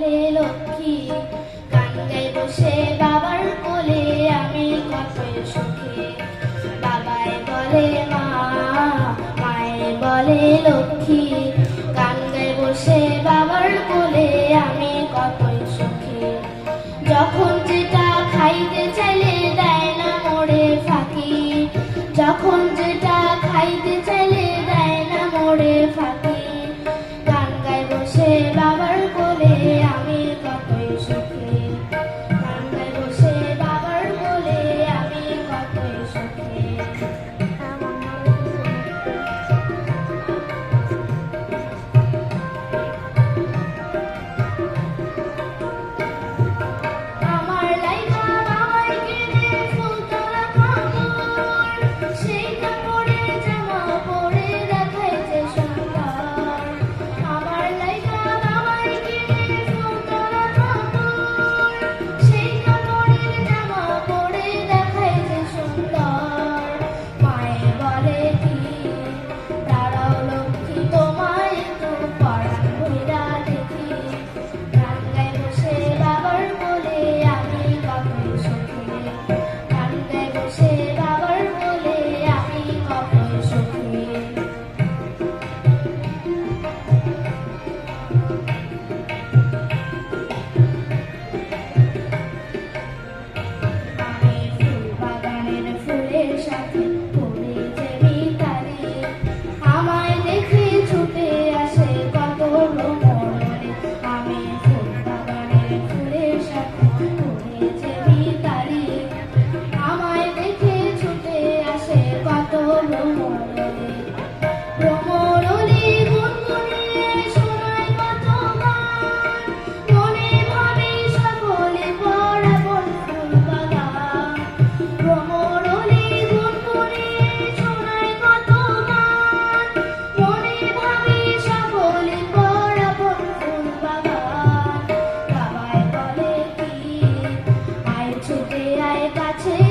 বলে, লক্ষ্মী গাই বসে বাবার কোলে আমি কতই সুখী। বাবাই বলে, মা। মায়ে বলে, লক্ষ্মী গাই বসে বাবার কোলে আমি কতই সুখী। যখন যেটা খাইতে চাইলে দেয় না মোড়ে ফাঁকি। যখন যেটা খাইতে চাইলে দেয় না মোড়ে ফাঁকি। গাই বসে কাছে